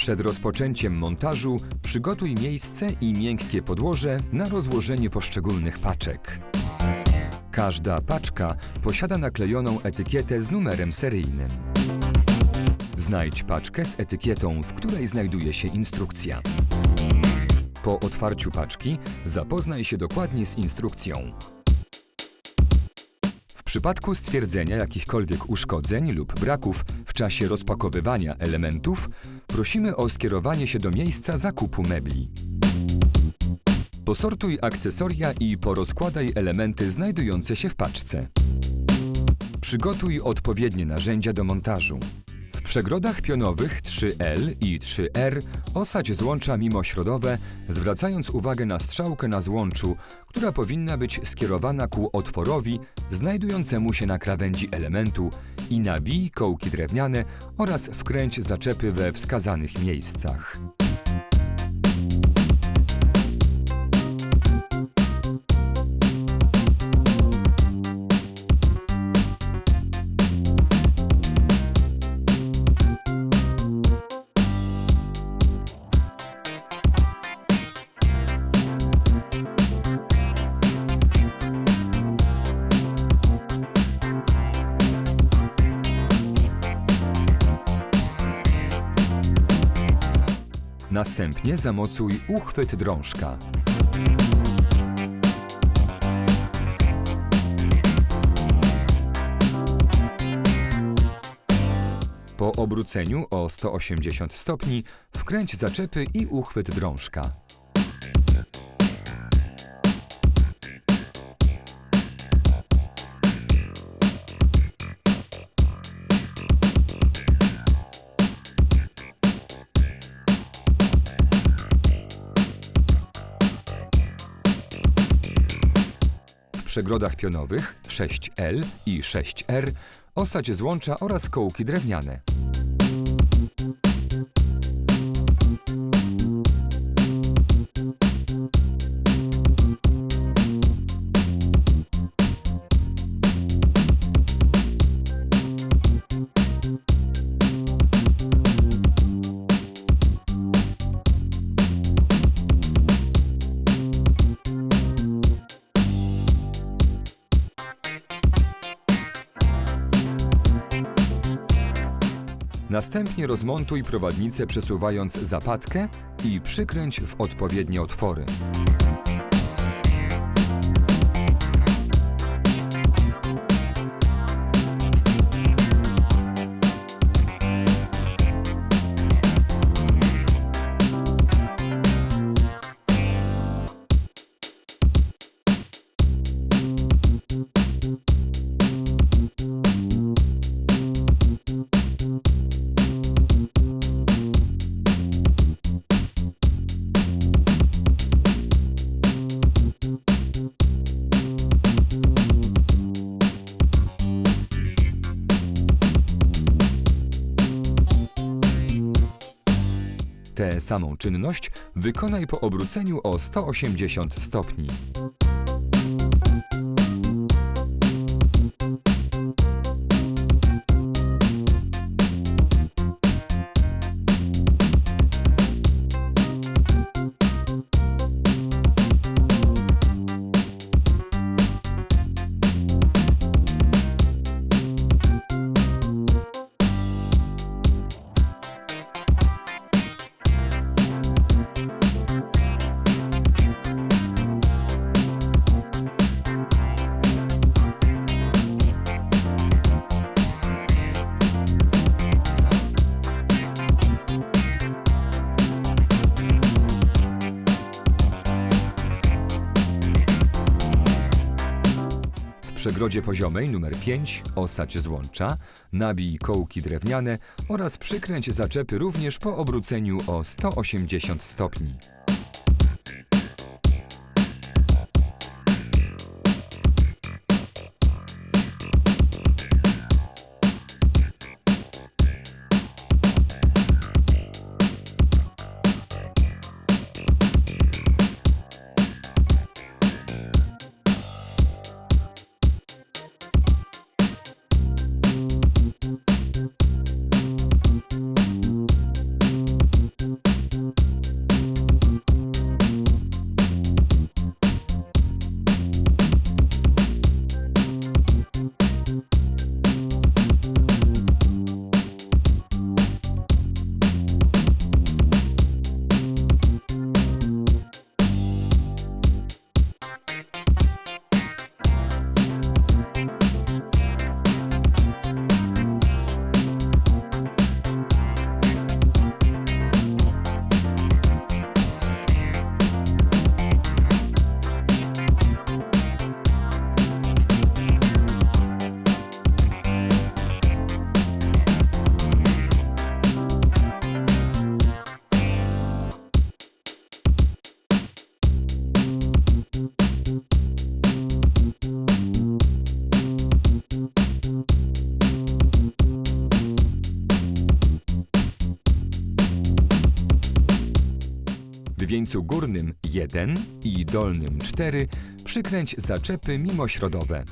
Przed rozpoczęciem montażu przygotuj miejsce i miękkie podłoże na rozłożenie poszczególnych paczek. Każda paczka posiada naklejoną etykietę z numerem seryjnym. Znajdź paczkę z etykietą, w której znajduje się instrukcja. Po otwarciu paczki zapoznaj się dokładnie z instrukcją. W przypadku stwierdzenia jakichkolwiek uszkodzeń lub braków czasie rozpakowywania elementów, prosimy o skierowanie się do miejsca zakupu mebli. Posortuj akcesoria i porozkładaj elementy znajdujące się w paczce. Przygotuj odpowiednie narzędzia do montażu. W przegrodach pionowych 3L i 3R osadź złącza mimośrodowe, zwracając uwagę na strzałkę na złączu, która powinna być skierowana ku otworowi znajdującemu się na krawędzi elementu i nabij kołki drewniane oraz wkręć zaczepy we wskazanych miejscach. Następnie zamocuj uchwyt drążka. Po obróceniu o 180 stopni wkręć zaczepy i uchwyt drążka. Przegrodach pionowych 6L i 6R osadź złącza oraz kołki drewniane. Następnie rozmontuj prowadnicę przesuwając zapadkę i przykręć w odpowiednie otwory. Tę samą czynność wykonaj po obróceniu o 180 stopni. Przegrodzie poziomej numer 5 osadź złącza, nabij kołki drewniane oraz przykręć zaczepy również po obróceniu o 180 stopni. Wieńcu górnym 1 i dolnym 4 przykręć zaczepy mimośrodowe.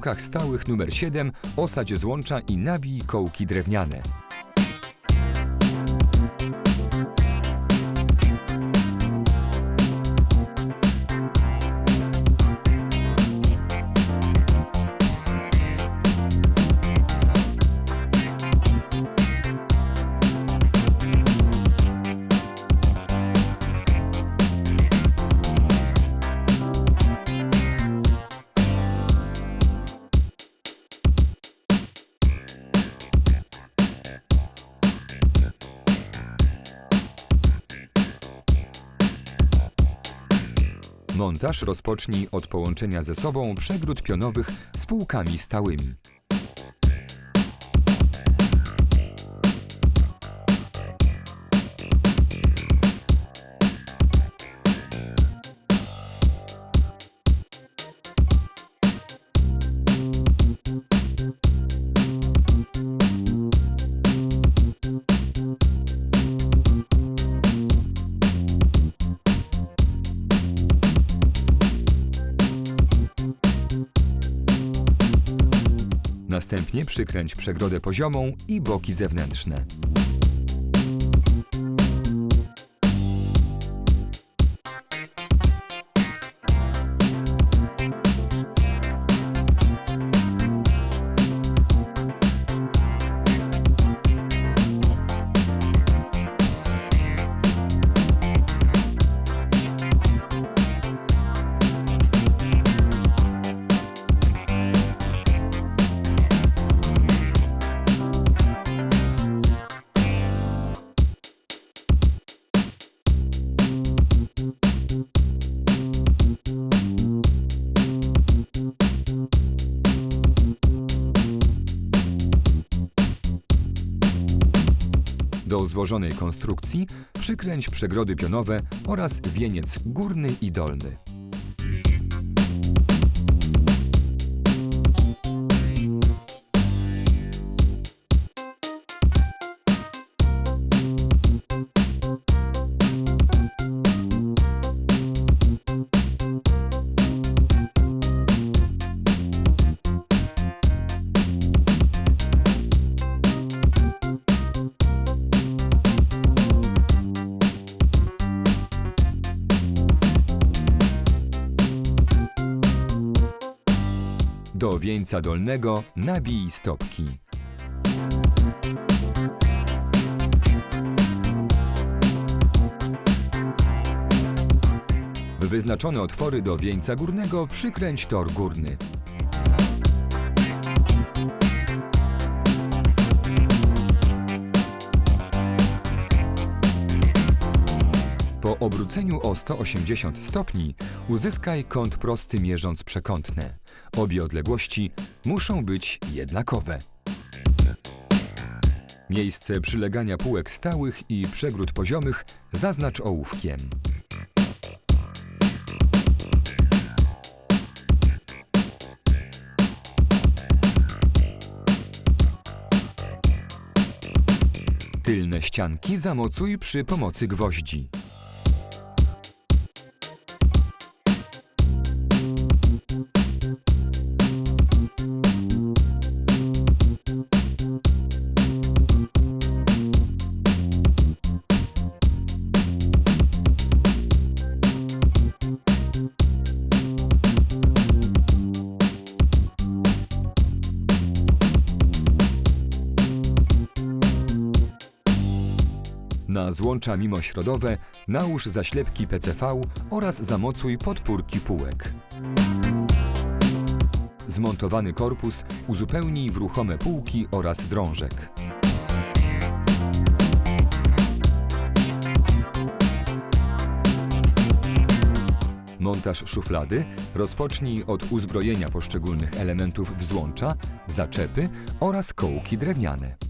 W półkach stałych numer 7 osadź złącza i nabij kołki drewniane. Montaż rozpocznij od połączenia ze sobą przegród pionowych z półkami stałymi. Następnie przykręć przegrodę poziomą i boki zewnętrzne. Do złożonej konstrukcji przykręć przegrody pionowe oraz wieniec górny i dolny. Do wieńca dolnego nabij stopki. W wyznaczone otwory do wieńca górnego przykręć tor górny. Po obróceniu o 180 stopni uzyskaj kąt prosty mierząc przekątne. Obie odległości muszą być jednakowe. Miejsce przylegania półek stałych i przegród poziomych zaznacz ołówkiem. Tylne ścianki zamocuj przy pomocy gwoździ. Złącza mimośrodowe nałóż zaślepki PCV oraz zamocuj podpórki półek. Zmontowany korpus uzupełnij w ruchome półki oraz drążek. Montaż szuflady rozpocznij od uzbrojenia poszczególnych elementów w złącza, zaczepy oraz kołki drewniane.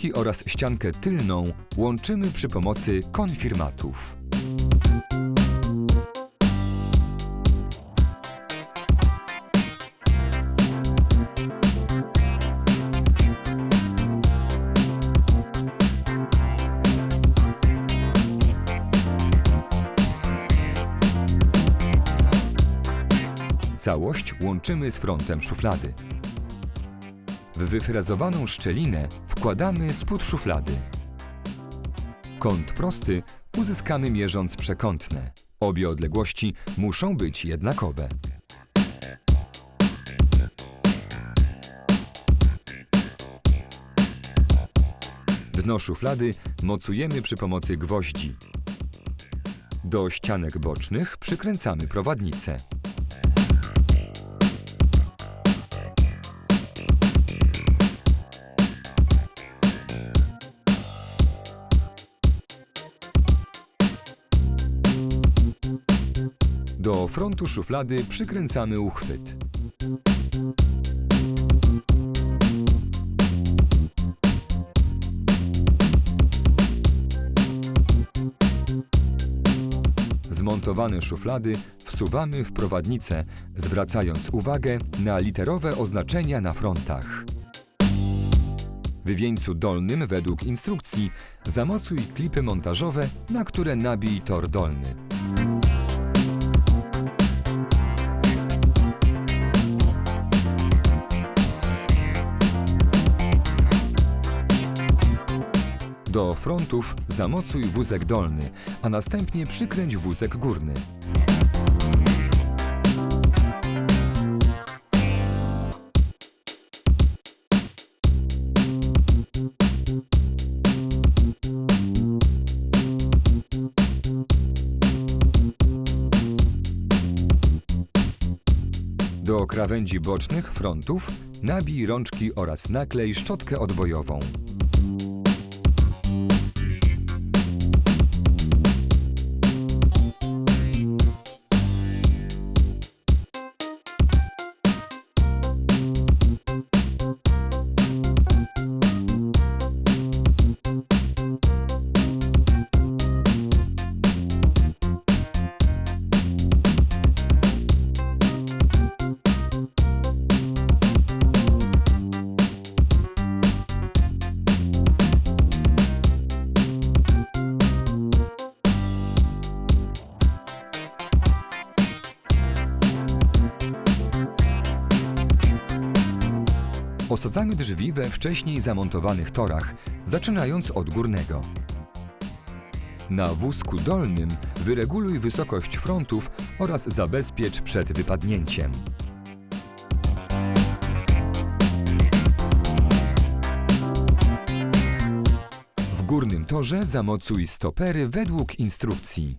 Boki oraz ściankę tylną łączymy przy pomocy konfirmatów. Całość łączymy z frontem szuflady. W wyfrezowaną szczelinę wkładamy spód szuflady. Kąt prosty uzyskamy mierząc przekątne. Obie odległości muszą być jednakowe. Dno szuflady mocujemy przy pomocy gwoździ. Do ścianek bocznych przykręcamy prowadnicę. Do frontu szuflady przykręcamy uchwyt. Zmontowane szuflady wsuwamy w prowadnicę, zwracając uwagę na literowe oznaczenia na frontach. W wieńcu dolnym według instrukcji zamocuj klipy montażowe, na które nabij tor dolny. Do frontów zamocuj wózek dolny, a następnie przykręć wózek górny. Do krawędzi bocznych frontów nabij rączki oraz naklej szczotkę odbojową. Osadzamy drzwi we wcześniej zamontowanych torach, zaczynając od górnego. Na wózku dolnym wyreguluj wysokość frontów oraz zabezpiecz przed wypadnięciem. W górnym torze zamocuj stopery według instrukcji.